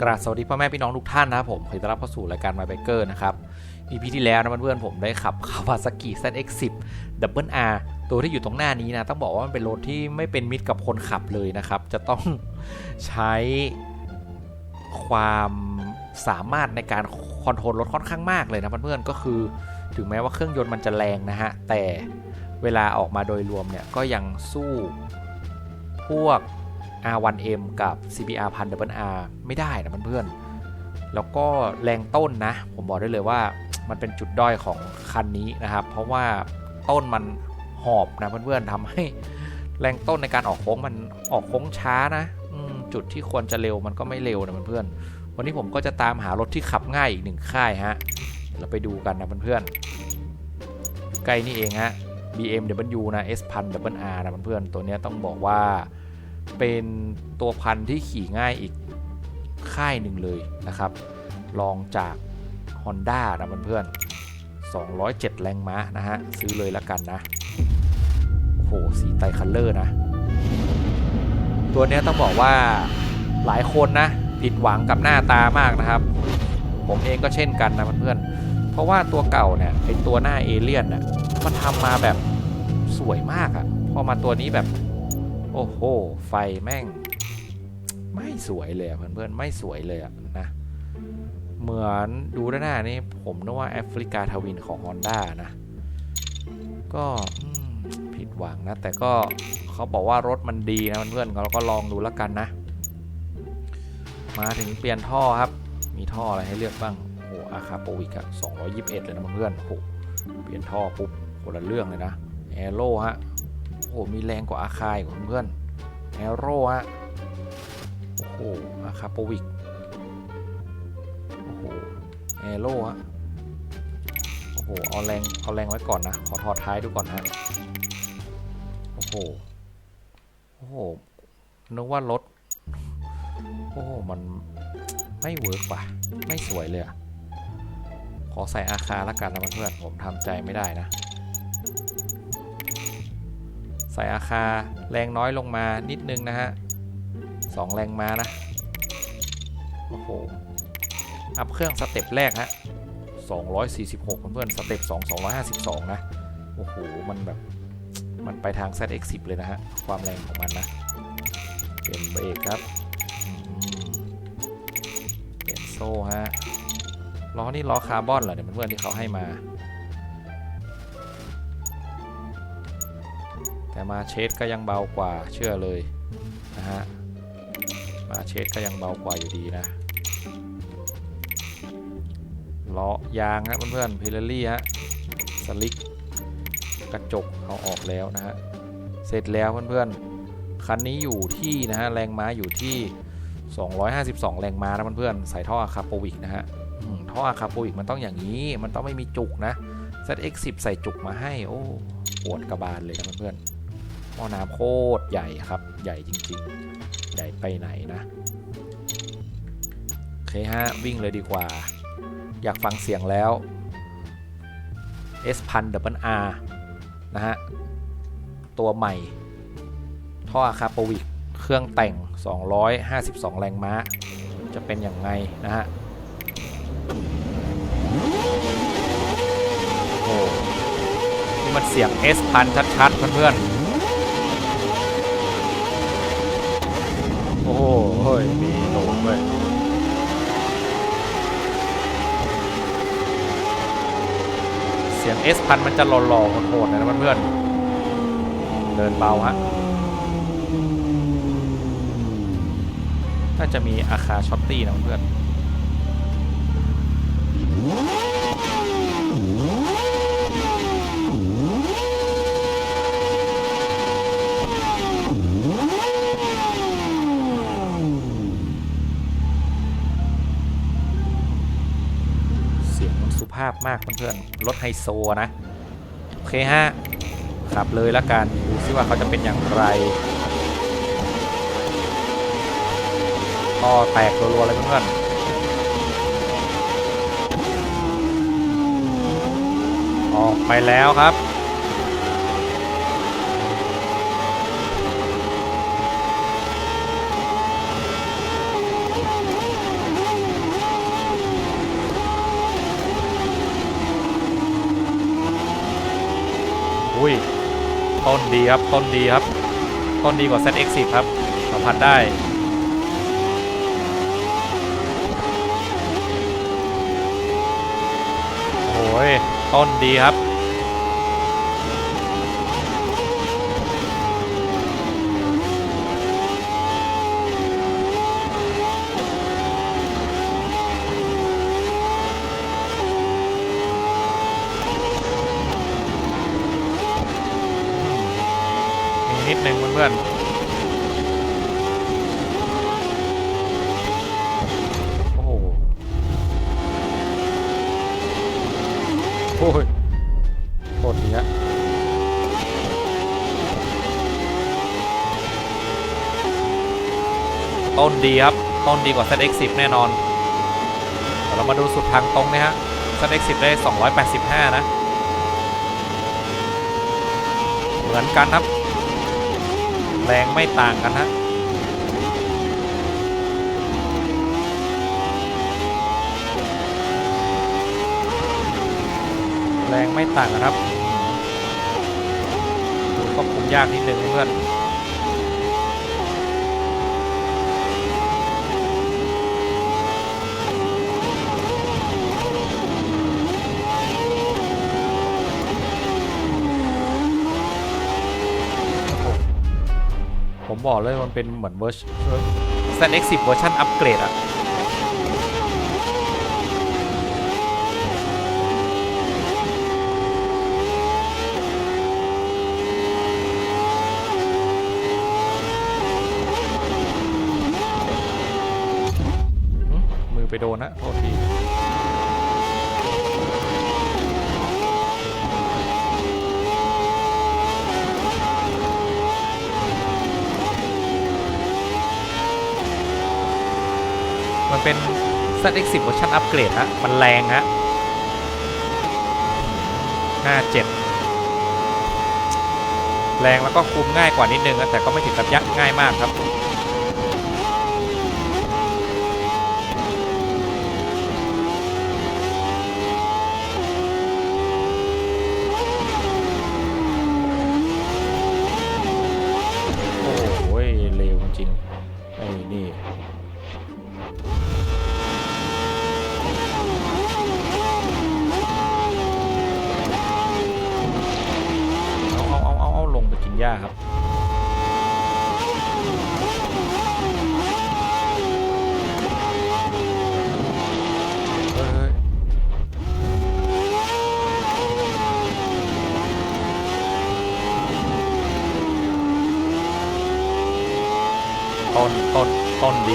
กราบสวัสดีพ่อแม่พี่น้องทุกท่านนะครับผมขอต้อนรับเข้าสู่รายการ My Biker นะครับ EP ที่แล้วนะเพื่อนๆผมได้ขับ Kawasaki ZX10 Double R ตัวที่อยู่ตรงหน้านี้นะต้องบอกว่ามันเป็นรถที่ไม่เป็นมิตรกับคนขับเลยนะครับ จะต้องใช้ความสามารถในการคอนโทรลรถค่อนข้างมากเลยนะเพื่อนๆก็คือ ถึงแม้ว่าเครื่องยนต์มันจะแรงนะฮะแต่เวลาออกมาโดยรวมเนี่ยก็ยังสู้พวก R1M กับ CBR1000RR ไม่ได้นะเพื่อนๆแล้วก็แรงต้นนะ ผมบอกได้เลยว่ามันเป็นจุดด้อยของคันนี้นะครับ เพราะว่าต้นมันหอบนะเพื่อนๆทำให้แรงต้นในการออกโค้งมันออกโค้งช้านะจุดที่ควรจะเร็วมันก็ไม่เร็วนะเพื่อนๆวันนี้ผมก็จะตามหารถที่ขับง่ายอีกหนึ่งค่ายฮะเราไปดูกันนะเพื่อนๆใกล้นี่เองฮะ BMW นะ S1000 Double R นะเพื่อนๆตัวนี้ต้องบอกว่า เป็นตัวพันธุ์ที่ขี่ง่ายอีกค่ายหนึ่งเลยนะครับรองจาก Honda นะเพื่อนๆ207 แรงม้านะฮะ ซื้อเลยแล้วกันนะ โอ้โห สีไตคัลเลอร์นะ ตัวเนี้ยต้องบอกว่าหลายคนนะ ผิดหวังกับหน้าตามากนะครับ ผมเองก็เช่นกันนะเพื่อนๆ เพราะว่าตัวเก่าเนี่ยไอตัวหน้าเอเลี่ยนน่ะมันทำมาแบบสวยมากอะพอมาตัวนี้แบบ โอ้โห ไฟแม่ง ไม่สวยเลยอะเพื่อนๆไม่สวยเลยอะนะ เหมือนดูด้านหน้านี่ผมนึกว่าแอฟริกาทวินของ Honda นะ ก็ผิดหวังนะ แต่ก็เขาบอกว่ารถมันดีนะเพื่อนๆเราก็ลองดูแล้วกันนะ มาถึงเปลี่ยนท่อครับ มีท่ออะไรให้เลือกบ้างโอ้อาคาโปวิกอะ221 เลยนะเพื่อนๆโอ้เปลี่ยนท่อปุ๊บคนละเรื่องเลยนะแอโร่ฮะ หมีแรงกว่าอาคายของเพื่อนแอโร่ฮะโอ้โหอาคาโปวิกโอ้โหแอโร่ฮะโอ้โหเอาแรงเอาแรงไว้ก่อนนะขอถอดท้ายดูก่อนฮะโอ้โหโอ้โหนึกว่ารถโอ้โหมันไม่เวิร์กว่ะไม่สวยเลยอะขอใส่อาคาแล้วกันนะเพื่อนผมทำใจไม่ได้นะ ใส่อาคาแรงน้อยลงมานิดนึงนะฮะสองแรงมานะ โอ้โห อัพเครื่องสเต็ปแรกฮะ246 เพื่อนๆสเต็ป2 252 นะ โอ้โห มันแบบ มันไปทาง ZX10 เลยนะฮะ ความแรงของมันนะ เปลี่ยนเบรกครับ เปลี่ยนโซ่ฮะ ล้อนี่ล้อคาร์บอนเหรอเนี่ยเพื่อนๆที่เขาให้มา แต่มาเชสก็ยังเบากว่าเชื่อเลยนะฮะมาเชสก็ยังเบากว่าอยู่ดีนะล้อยางฮะเพื่อนๆพิลลี่ฮะสลิกกระจกเอาออกแล้วนะฮะเสร็จแล้วเพื่อนๆคันนี้อยู่ที่นะฮะแรงม้าอยู่ที่ 252 แรงม้านะเพื่อนๆใส่ท่ออะคาโปวิกนะฮะท่ออะคาโปวิกมันต้องอย่างนี้มันต้องไม่มีจุกนะ ZX10 ใส่จุกมาให้โอ้ปวดกระบาลเลยนะเพื่อนๆ หม้อน้ำโคตรใหญ่ครับ ใหญ่จริง ๆ ใหญ่ไปไหนนะ โอเคฮะ วิ่งเลยดีกว่า อยากฟังเสียงแล้ว S พัน Double R นะฮะ ตัวใหม่ ท่ออะคาโปวิก เครื่องแต่ง 252 แรงม้า จะเป็นอย่างไงนะฮะโอ้นี่มันเสียง S พันชัดๆ เพื่อนๆ โอ้โหเฮ้ยมีโหนดด้วยเสียง S พันมันจะหล่อๆโหดๆนะเพื่อนๆเดินเบาฮะน่าจะมีอาคาช็อตตี้นะเพื่อน เสียงมันสุภาพมากเพื่อนๆรถไฮโซนะ โอเคฮะ ขับเลยแล้วกันดูซิว่าเขาจะเป็นอย่างไรก็แตกรัวๆเลยเพื่อนๆออกไปแล้วครับ โต้นดีครับ ต้นดีครับ ต้นดีกว่า ZX10 ครับสัมผัสได้โอ้ยต้นดีครับ มี นิดนึงเพื่อนๆโอ้โหโอ้ยโคตรดีฮะต้นดีครับ ต้นดีกว่า ZX10 แน่นอนเดี๋ยวเรามาดูสุดทางตรงนะฮะ ZX10 ได้ 285 นะ เหมือนกันครับ แรงไม่ต่างกันฮะแรงไม่ต่างกันครับดูควบคุมยากนิดนึงเพื่อน บอกเลยมันเป็นเหมือนเวอร์ชัน ZX10 เวอร์ชันอัปเกรดอะมือไปโดนนะโทษที มันเป็น ZX10 เวอร์ชันอัปเกรดฮะมันแรงฮะ57 แรงแล้วก็คุมง่ายกว่านิดนึงนะแต่ก็ไม่ถึงกับยักง่ายมากครับ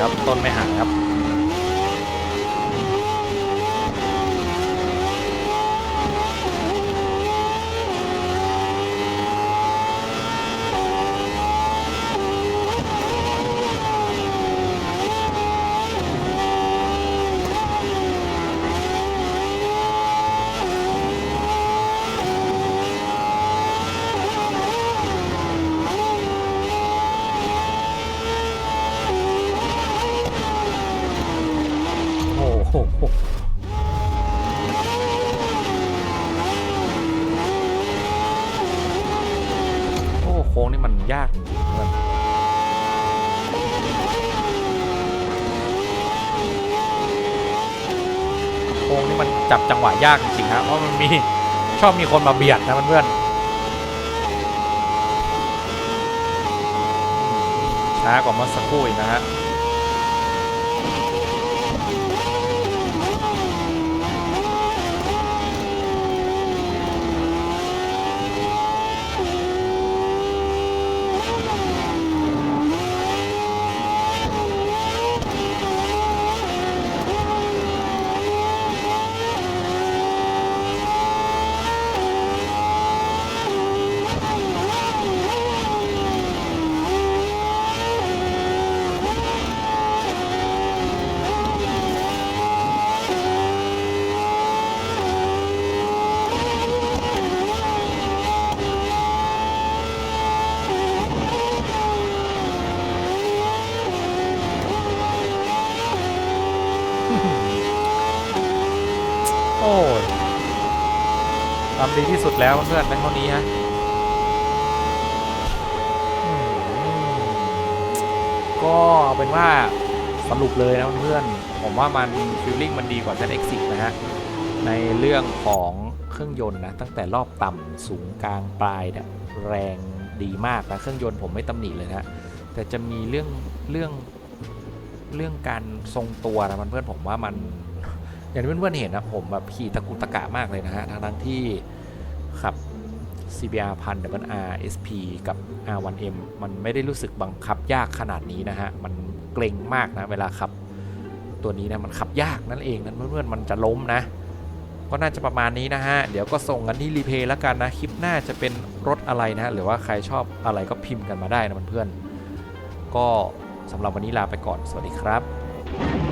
ครับต้นไม่หายครับ โอ้โห โอ้โค้งนี่ มันยากจริงๆเพื่อนโค้งนี่มันจับจังหวะยากจริงๆฮะเพราะมันมีชอบมีคนมาเบียดนะเพื่อนๆช้ากว่าเมื่อสักครู่อีกนะฮะ โอ้ยทำดีที่สุดแล้วเพื่อนในเท่านี้ฮะก็เอาเป็นว่าสรุปเลยนะเพื่อนผมว่ามันฟิลลิ่งมันดีกว่าเซ z x 10นะฮะ ในเรื่องของเครื่องยนต์นะ ตั้งแต่รอบต่ำสูงกลางปลายเนี่ยแรงดีมากแต่เครื่องยนต์ผมไม่ตำหนิเลยนะแต่จะมีเรื่องเรื่องเรื่องการทรงตัวนะมันเพื่อนผมว่ามัน อย่างที่เพื่อนๆเห็นนะผมแบบขี่ตะกุตะกะมากเลยนะฮะทั้งทั้งที่ขับ CBR พัน R SP กับ R1M มันไม่ได้รู้สึกบังคับยากขนาดนี้นะฮะ มันเกรงมากนะ เวลาขับตัวนี้นะมันขับยากนั่นเองนั้นเพื่อนๆมันจะล้มนะ ก็น่าจะประมาณนี้นะฮะ เดี๋ยวก็ส่งกันที่รีเพย์แล้วกันนะ คลิปหน้าจะเป็นรถอะไรนะฮะหรือว่าใครชอบอะไรก็พิมพ์กันมาได้นะเพื่อนๆก็สำหรับวันนี้ลาไปก่อนสวัสดีครับ